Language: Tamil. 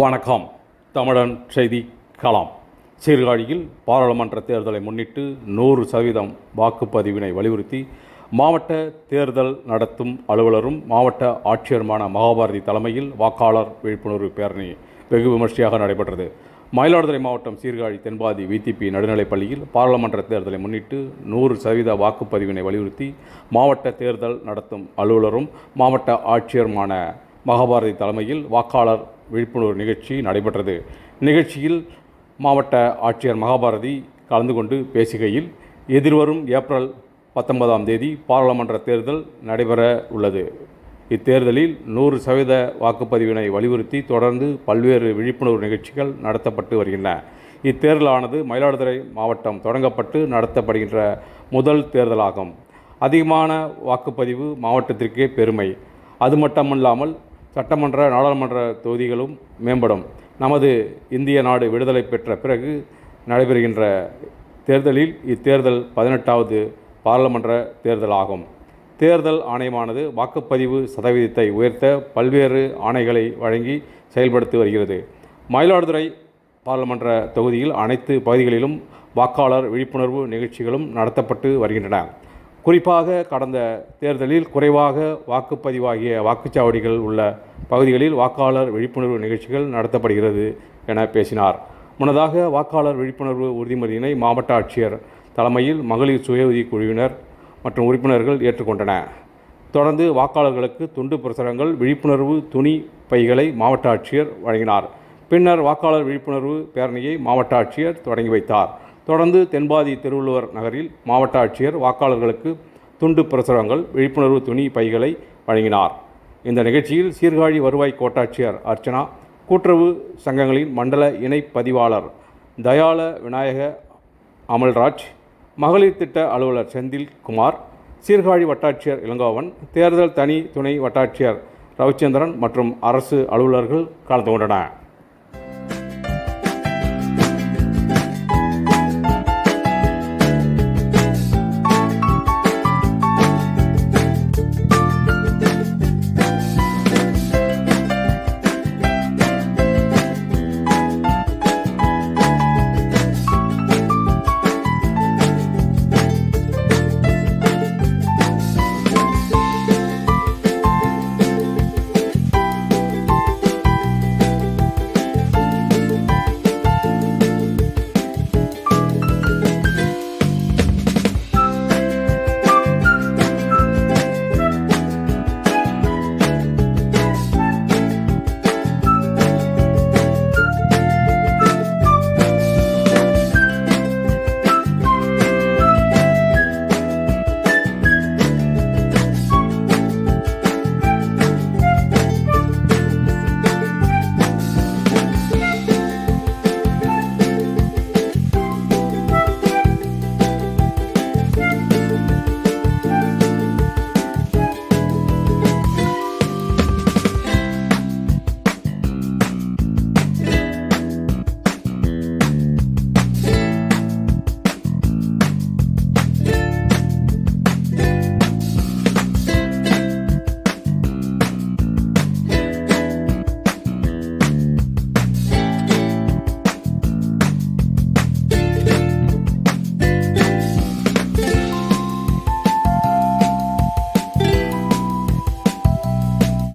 வணக்கம். தமிழன் செய்தி களம். சீர்காழியில் பாராளுமன்ற தேர்தலை முன்னிட்டு நூறு சதவீதம் வாக்குப்பதிவினை வலியுறுத்தி மாவட்ட தேர்தல் நடத்தும் அலுவலரும் மாவட்ட ஆட்சியருமான மகாபாரதி தலைமையில் வாக்காளர் விழிப்புணர்வு பேரணி வெகு விமர்சையாக நடைபெற்றது. மயிலாடுதுறை மாவட்டம் சீர்காழி தென்பாதி விடிபி நடுநிலைப் பள்ளியில் பாராளுமன்ற தேர்தலை முன்னிட்டு நூறு சதவீத வாக்குப்பதிவினை வலியுறுத்தி மாவட்ட தேர்தல் நடத்தும் அலுவலரும் மாவட்ட ஆட்சியருமான மகாபாரதி தலைமையில் வாக்காளர் விழிப்புணர்வு நிகழ்ச்சி நடைபெற்றது. நிகழ்ச்சியில் மாவட்ட ஆட்சியர் மகாபாரதி கலந்து கொண்டு பேசுகையில் எதிர்வரும் ஏப்ரல் பத்தொன்பதாம் தேதி பாராளுமன்ற தேர்தல் நடைபெற உள்ளது. இத்தேர்தலில் நூறு சதவீத வாக்குப்பதிவினை வலியுறுத்தி தொடர்ந்து பல்வேறு விழிப்புணர்வு நிகழ்ச்சிகள் நடத்தப்பட்டு வருகின்றன. இத்தேர்தலானது மயிலாடுதுறை மாவட்டம் தொடங்கப்பட்டு நடத்தப்படுகின்ற முதல் தேர்தலாகும். அதிகமான வாக்குப்பதிவு மாவட்டத்திற்கே பெருமை. அது மட்டுமல்லாமல் சட்டமன்ற நாடாளுமன்ற தொகுதிகளும் மேம்படும். நமது இந்திய நாடு விடுதலை பெற்ற பிறகு நடைபெறுகின்ற தேர்தலில் இத்தேர்தல் பதினெட்டாவது பாராளுமன்ற தேர்தல் ஆகும் தேர்தல் ஆணையமானது வாக்குப்பதிவு சதவீதத்தை உயர்த்த பல்வேறு ஆணைகளை வழங்கி செயல்படுத்தி வருகிறது. மயிலாடுதுறை பாராளுமன்ற தொகுதியில் அனைத்து பகுதிகளிலும் வாக்காளர் விழிப்புணர்வு நிகழ்ச்சிகளும் நடத்தப்பட்டு வருகின்றன. குறிப்பாக கடந்த தேர்தலில் குறைவாக வாக்குப்பதிவாகிய வாக்குச்சாவடிகள் உள்ள பகுதிகளில் வாக்காளர் விழிப்புணர்வு நிகழ்ச்சிகள் நடத்தப்படுகிறது என பேசினார். முன்னதாக வாக்காளர் விழிப்புணர்வு உறுதிமொழியினை மாவட்ட ஆட்சியர் தலைமையில் மகளிர் சுய உதவிக் குழுவினர் மற்றும் உறுப்பினர்கள் ஏற்றுக்கொண்டன. தொடர்ந்து வாக்காளர்களுக்கு துண்டு பிரசுரங்கள் விழிப்புணர்வு துணி பைகளை மாவட்ட ஆட்சியர் வழங்கினார். பின்னர் வாக்காளர் விழிப்புணர்வு பேரணியை மாவட்ட ஆட்சியர் தொடங்கி வைத்தார். தொடர்ந்து தென்பாதி திருவள்ளுவர் நகரில் மாவட்ட ஆட்சியர் வாக்காளர்களுக்கு துண்டு பிரசுரங்கள் விழிப்புணர்வு துணி பைகளை வழங்கினார். இந்த நிகழ்ச்சியில் சீர்காழி வருவாய் கோட்டாட்சியர் அர்ச்சனா கூட்டுறவு சங்கங்களின் மண்டல இணை பதிவாளர் தயாள விநாயக அமல்ராஜ் மகளிர் திட்ட அலுவலர் செந்தில் குமார் சீர்காழி வட்டாட்சியர் இளங்கோவன் தேர்தல் தனி துணை வட்டாட்சியர் ரவிச்சந்திரன் மற்றும் அரசு அலுவலர்கள் கலந்து கொண்டனர்.